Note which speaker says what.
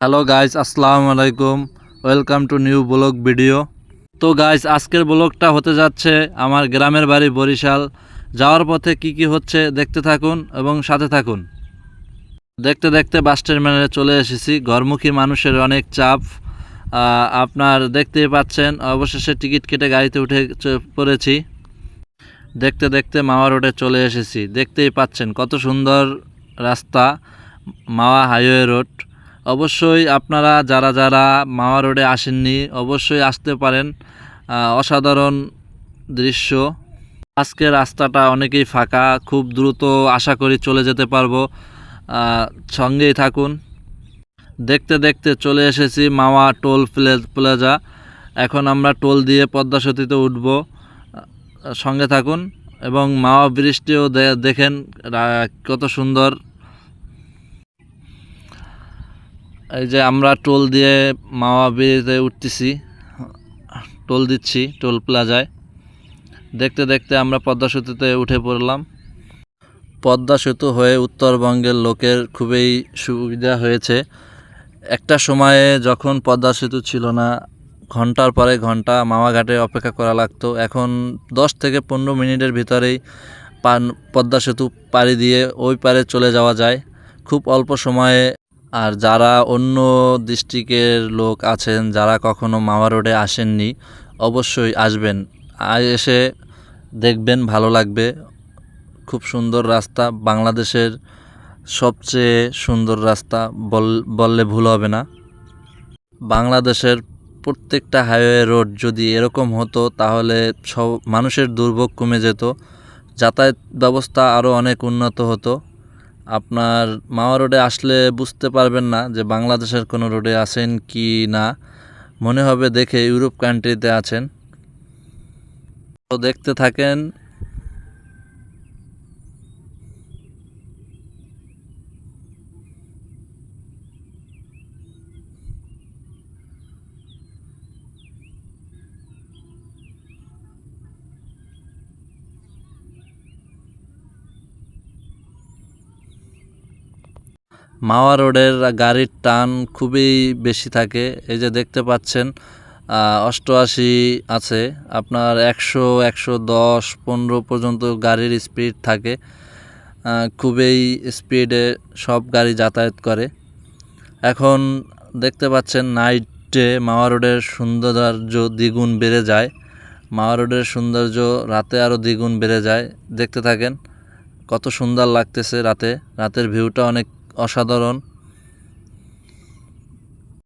Speaker 1: Hello guys আসসালামু আলাইকুম welcome to new vlog video তো গাইজ আজকের ব্লগটা হতে যাচ্ছে আমার গ্রামের বাড়ি বরিশাল। যাওয়ার পথে কি কি হচ্ছে দেখতে থাকুন এবং সাথে থাকুন। দেখতে দেখতে বাস টার্মিনালে চলে এসেছি। ঘরমুখী মানুষের অনেক চাপ। আপনার দেখতেই পাচ্ছেন, অবশেষে টিকিট কেটে গাড়িতে উঠে পড়েছি। দেখতে দেখতে মাওয়া রোডে চলে এসেছি। দেখতেই পাচ্ছেন কত সুন্দর রাস্তা, মাওয়া হাইওয়ে রোড অবশ্যই আপনারা যারা যারা মাওয়া রোডে আসেননি, অবশ্যই আসতে পারেন। অসাধারণ দৃশ্য। আজকে রাস্তাটা অনেকেই ফাঁকা, খুব দ্রুত আশা করি চলে যেতে পারব। সঙ্গেই থাকুন। দেখতে দেখতে চলে এসেছি মাওয়া টোল প্লে- প্লাজা। এখন আমরা টোল দিয়ে পদ্মা সেতুতে উঠব। সঙ্গে থাকুন এবং মাওয়া ব্রিজটিও দে- দেখেন কত সুন্দর এই যে আমরা টোল দিয়ে মাওয়া ব্রিজে উঠতেছি, টোল দিচ্ছি, টোল প্লাজায়। দেখতে দেখতে আমরা পদ্মা সেতুতে উঠে পড়লাম। পদ্মা সেতু হয়ে উত্তরবঙ্গের লোকের খুবই সুবিধা হয়েছে। একটা সময়ে যখন পদ্মা সেতু ছিল না, ঘণ্টার পরে ঘণ্টা মামা ঘাটে অপেক্ষা করা লাগতো। এখন দশ থেকে পনেরো মিনিটের ভিতরেই পান পদ্মা সেতু পাড়ি দিয়ে ওই পারে চলে যাওয়া যায়। খুব অল্প সময়ে আর যারা অন্য ডিস্ট্রিক্টের লোক আছেন, যারা কখনো মাওয়া রোডে আসেননি, অবশ্যই আসবেন। এসে দেখবেন, ভালো লাগবে। খুব সুন্দর রাস্তা, বাংলাদেশের সবচেয়ে সুন্দর রাস্তা, বল, বললে ভুল হবে না। বাংলাদেশের প্রত্যেকটা হাইওয়ে রোড যদি এরকম হতো, তাহলে সব মানুষের দুর্ভোগ কমে যেত, যাতায়াত ব্যবস্থা আরও অনেক উন্নত হতো। আপনার মাওয়া রোডে আসলে বুঝতে পারবেন না যে বাংলাদেশের কোনো রোডে আছেন কি না। মনে হবে দেখে ইউরোপ কান্ট্রিতে আছেন। তো দেখতে থাকেন মাওয়া রোডের গাড়ির টান খুবই বেশি থাকে। এই যে দেখতে পাচ্ছেন অষ্টআশি আছে। আপনার একশো একশো দশ, পনেরো পর্যন্ত গাড়ির স্পিড থাকে। খুবই স্পিডে সব গাড়ি যাতায়াত করে। এখন দেখতে পাচ্ছেন, নাইটে মাওয়া রোডের সৌন্দর্য দ্বিগুণ বেড়ে যায়। মাওয়া রোডের সৌন্দর্য রাতে আরও দ্বিগুণ বেড়ে যায়। দেখতে থাকেন, কত সুন্দর লাগতেছে রাতে। রাতের ভিউটা অনেক অসাধারণ।